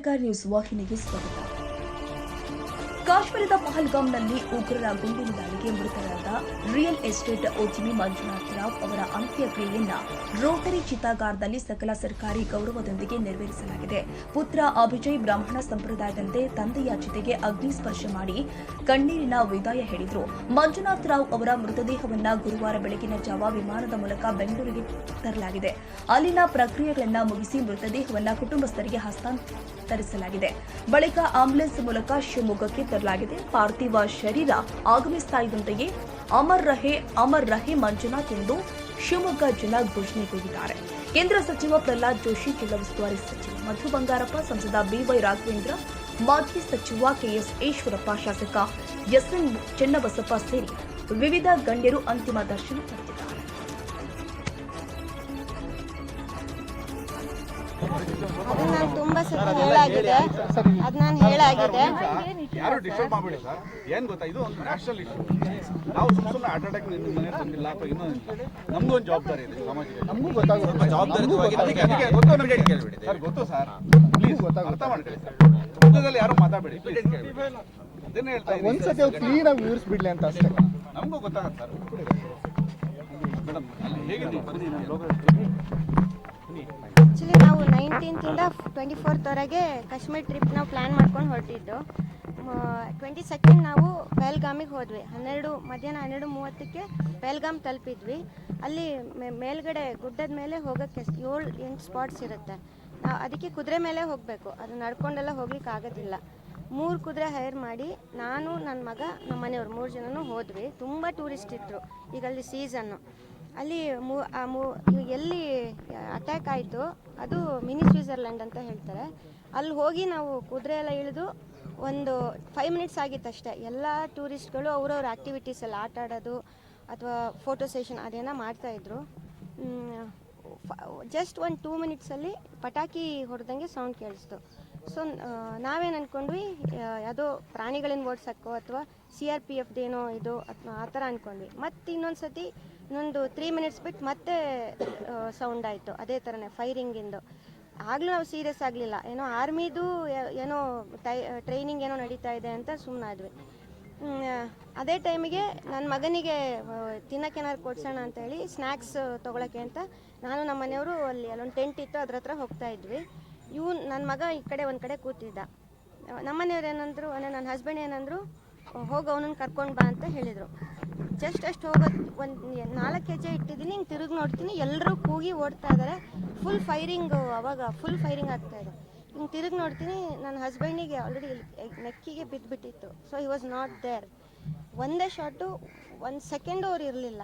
ಸರ್ಕಾರಿ ನ್ಯೂಸ್ ವಾಹಿನಿಗೆ ಸ್ವಾಗತ ಕಾಶ್ಮೀರದ ಪಹಲ್ಗಾಮ್ನಲ್ಲಿ ಉಗ್ರರ ಗುಂಡಿನ ದಾಳಿಗೆ ಮೃತರಾದ ರಿಯಲ್ ಎಸ್ಟೇಟ್ ಉದ್ಯಮಿ ಮಂಜುನಾಥ್ ರಾವ್ ಅವರ ಅಂತ್ಯಕ್ರಿಯೆಯನ್ನ ರೋಟರಿ ಚಿತಾಗಾರದಲ್ಲಿ ಸಕಲ ಸರ್ಕಾರಿ ಗೌರವದೊಂದಿಗೆ ನೆರವೇರಿಸಲಾಗಿದೆ. ಪುತ್ರ ಅಭಿಜಯ್ ಬ್ರಾಹ್ಮಣ ಸಂಪ್ರದಾಯದಂತೆ ತಂದೆಯ ಜೊತೆಗೆ ಅಗ್ನಿ ಸ್ಪರ್ಶ ಮಾಡಿ ಕಣ್ಣೀರಿನ ವಿದಾಯ ಹೇಳಿದರು. ಮಂಜುನಾಥ್ ರಾವ್ ಅವರ ಮೃತದೇಹವನ್ನ ಗುರುವಾರ ಬೆಳಗಿನ ಜಾವ ವಿಮಾನದ ಮೂಲಕ ಬೆಂಗಳೂರಿಗೆ ತರಲಾಗಿದೆ. ಅಲ್ಲಿನ ಪ್ರಕ್ರಿಯೆಗಳನ್ನ ಮುಗಿಸಿ ಮೃತದೇಹವನ್ನ ಕುಟುಂಬಸ್ಥರಿಗೆ ಹಸ್ತಾಂತರಿಸಲಾಗಿದೆ. ಬಳಿಕ ಆಂಬ್ಯುಲೆನ್ಸ್ ಮೂಲಕ ಶಿವಮೊಗ್ಗಕ್ಕೆ ತರಲಾಗಿದೆ ಪಾರ್ಥಿವ ಶರೀರ ಆಗಮಿಸ್ತಾ ಇದ್ದಂತೆಯೇ ಅಮರ್ ರಹೇ ಅಮರ್ ರಹೇ ಮಂಜುನಾಥ್ ಎಂದು ಶಿವಮೊಗ್ಗ ಜಿಲ್ಲಾ ಘೋಷಣೆ ಕೂಗಿದ್ದಾರೆ. ಕೇಂದ್ರ ಸಚಿವ ಪ್ರಹ್ಲಾದ್ ಜೋಶಿ, ಜಿಲ್ಲಾ ಉಸ್ತುವಾರಿ ಸಚಿವ ಮಧು ಬಂಗಾರಪ್ಪ, ಸಂಸದ ಬಿವೈ ರಾಘವೇಂದ್ರ, ಮಾಜಿ ಸಚಿವ ಕೆಎಸ್ ಈಶ್ವರಪ್ಪ, ಶಾಸಕ ಎಸ್ಎನ್ ಚೆನ್ನಬಸಪ್ಪ ಸೇರಿ ವಿವಿಧ ಗಣ್ಯರು ಅಂತಿಮ ದರ್ಶನ ಪಡೆದಿದ್ದಾರೆ. ಸತಿ ಹೇಳಾಗಿದೆ. ಅದು ನಾನು ಹೇಳಾಗಿದೆ. ಯಾರು ಡಿಸ್ಟರ್ಬ್ ಮಾಡಬೇಡಿ ಸರ್ ಏನು ಗೊತ್ತಾ? ಇದು ಒಂದು ನ್ಯಾಷನಲ್ ಇಶ್ಯೂ ನಾವು ಸುಮ್ಮ ಸುಮ್ಮನೆ ಹಾರ್ಟ್ ಅಟ್ಯಾಕ್ ನಿಮ್ಮ ಮನೆ ತಂದಿಲ್ಲ ಅಥವಾ ಇನ್ನೊಂದು ನಮಗೂ ಒಂದು ಜವಾಬ್ದಾರಿ ಇದೆ ಸಮಾಜಕ್ಕೆ. ನಮಗೂ ಗೊತ್ತಾಗುತ್ತೆ. ಅದಕ್ಕೆ ಅದಕ್ಕೆ ಗೊತ್ತು ನಮಗೆ ಸರ್ ಗೊತ್ತು ಸರ್. ಪ್ಲೀಸ್ ಅರ್ಥ ಮಾಡ್ಕೊಳ್ಳಿ ಸರ್. ಮುಖದಲ್ಲಿ ಯಾರು ಮಾತಾಡಬೇಡಿ? ಅದನ್ನೇ ಹೇಳ್ತಾ ಇದ್ದೀನಿ. ಒಂದ್ಸತಿ ಅವ್ರು ಕ್ಲೀನ್ ಆಗಿ ವಿವರಿಸ್ಬಿಡ್ಲಿ ಅಂತ ಅಷ್ಟೇ. ನಮಗೂ ಗೊತ್ತಾಗತ್ತೆ ಸರ್. ಮೇಡಮ್ ಅಲ್ಲಿ ಹೇಗಿದೆ ಪರಿಸ್ಥಿತಿ? ಆ್ಯಕ್ಚುಲಿ ನಾವು ನೈನ್ಟೀನ್ತಿಂದ ಟ್ವೆಂಟಿ ಫೋರ್ತ್ವರೆಗೆ ಕಾಶ್ಮೀರ್ ಟ್ರಿಪ್ ನಾವು ಪ್ಲ್ಯಾನ್ ಮಾಡ್ಕೊಂಡು ಹೊರಟಿದ್ದು. ಟ್ವೆಂಟಿ ಸೆಕೆಂಡ್ ನಾವು ಬೆಲ್ಗಾಮಿಗೆ ಹೋದ್ವಿ. ಹನ್ನೆರಡು, ಮಧ್ಯಾಹ್ನ ಹನ್ನೆರಡು ಮೂವತ್ತಕ್ಕೆ ಬೆಲ್ಗಾಮ್ ತಲುಪಿದ್ವಿ. ಅಲ್ಲಿ ಮೇಲ್ಗಡೆ ಗುಡ್ಡದ ಮೇಲೆ ಹೋಗೋಕ್ಕೆ ಏಳು, ಎಂಟು ಸ್ಪಾಟ್ಸ್ ಇರುತ್ತೆ. ನಾವು ಅದಕ್ಕೆ ಕುದುರೆ ಮೇಲೆ ಹೋಗಬೇಕು. ಅದು ನಡ್ಕೊಂಡೆಲ್ಲ ಹೋಗ್ಲಿಕ್ಕೆ ಆಗೋದಿಲ್ಲ. ಮೂರು ಕುದುರೆ ಹೈರ್ ಮಾಡಿ ನಾನು ನನ್ನ ಮಗ ನಮ್ಮ ಮನೆಯವ್ರು ಮೂರು ಜನನೂ ಹೋದ್ವಿ. ತುಂಬ ಟೂರಿಸ್ಟ್ ಇದ್ದರು ಈಗ ಅಲ್ಲಿ ಸೀಸನ್ನು ಅಲ್ಲಿ ಮೂ, ಆ ಮೂ ಎಲ್ಲಿ ಅಟ್ಯಾಕ್ ಆಯಿತು ಅದು ಮಿನಿ ಸ್ವಿಟ್ಜರ್ಲ್ಯಾಂಡ್ ಅಂತ ಹೇಳ್ತಾರೆ. ಅಲ್ಲಿ ಹೋಗಿ ನಾವು ಕುದುರೆ ಎಲ್ಲ ಇಳಿದು ಒಂದು ಫೈವ್ ಮಿನಿಟ್ಸ್ ಆಗಿತ್ತು ಅಷ್ಟೇ. ಎಲ್ಲ ಟೂರಿಸ್ಟ್ಗಳು ಅವ್ರವ್ರ ಆ್ಯಕ್ಟಿವಿಟೀಸಲ್ಲಿ ಆಟ ಆಡೋದು ಅಥವಾ ಫೋಟೋ ಸೆಷನ್ ಅದೇನೋ ಮಾಡ್ತಾಯಿದ್ರು ಜಸ್ಟ್ ಒಂದು ಟೂ ಮಿನಿಟ್ಸಲ್ಲಿ ಪಟಾಕಿ ಹೊಡೆದಂಗೆ ಸೌಂಡ್ ಕೇಳಿಸ್ತು. ಸೊ ನಾವೇನು ಅಂದ್ಕೊಂಡ್ವಿ ಯಾವುದೋ ಪ್ರಾಣಿಗಳನ್ನ ಓಡ್ಸಕ್ಕೋ ಅಥವಾ ಸಿ ಆರ್ ಪಿ ಎಫ್ದೇನೋ ಇದು, ಆ ಥರ ಅಂದ್ಕೊಂಡ್ವಿ ಮತ್ತು ಇನ್ನೊಂದು ಸತಿ ಇನ್ನೊಂದು ತ್ರೀ ಮಿನಿಟ್ಸ್ ಬಿಟ್ಟು ಮತ್ತೆ ಸೌಂಡ್ ಆಯಿತು. ಅದೇ ಥರನೇ ಫೈರಿಂಗಿಂದು ಆಗಲೂ ನಾವು ಸೀರಿಯಸ್ ಆಗಲಿಲ್ಲ. ಏನೋ ಆರ್ಮಿದು ಏನೋ ಟೈ ಟ್ರೈನಿಂಗ್ ಏನೋ ನಡೀತಾ ಇದೆ ಅಂತ ಸುಮ್ಮನಾದ್ವಿ ಅದೇ ಟೈಮಿಗೆ ನನ್ನ ಮಗನಿಗೆ ತಿನ್ನಕ್ಕೇನಾದ್ರು ಕೊಡ್ಸೋಣ ಅಂತೇಳಿ ಸ್ನ್ಯಾಕ್ಸ್ ತೊಗೊಳಕ್ಕೆ ಅಂತ ನಾನು ನಮ್ಮ ಮನೆಯವರು ಅಲ್ಲಿ ಅಲ್ಲೊಂದು ಟೆಂಟ್ ಇತ್ತು, ಅದ್ರ ಹತ್ರ ಹೋಗ್ತಾ ಇದ್ವಿ. ಇವ್ನು ನನ್ನ ಮಗ ಈ ಕಡೆ ಒಂದು ಕಡೆ ಕೂತಿದ್ದ. ನಮ್ಮ ಮನೆಯವ್ರು ಏನಂದ್ರು, ಅಂದರೆ ನನ್ನ ಹಸ್ಬೆಂಡ್ ಏನಂದ್ರು ಹೋಗಿ ಅವನನ್ನು ಕರ್ಕೊಂಡು ಬಾ ಅಂತ ಹೇಳಿದರು. ಜಸ್ಟ್ ಅಷ್ಟು ಹೋಗೋದು ಒಂದು ನಾಲ್ಕು ಹೆಜ್ಜೆ ಇಟ್ಟಿದ್ದೀನಿ, ಹಿಂಗೆ ತಿರುಗಿ ನೋಡ್ತೀನಿ ಎಲ್ಲರೂ ಕೂಗಿ ಓಡ್ತಾ ಇದ್ದಾರೆ ಫುಲ್ ಫೈರಿಂಗ್ ಅವಾಗ ಫುಲ್ ಫೈರಿಂಗ್ ಆಗ್ತಾ ಇದೆ. ಹಿಂಗೆ ತಿರುಗಿ ನೋಡ್ತೀನಿ, ನನ್ನ ಹಸ್ಬೆಂಡಿಗೆ ಆಲ್ರೆಡಿ ನೆಕ್ಕಿಗೆ ಬಿದ್ದುಬಿಟ್ಟಿತ್ತು so he was not there ಒಂದೇ ಶಾಟು ಒಂದು ಸೆಕೆಂಡು ಅವ್ರು ಇರಲಿಲ್ಲ.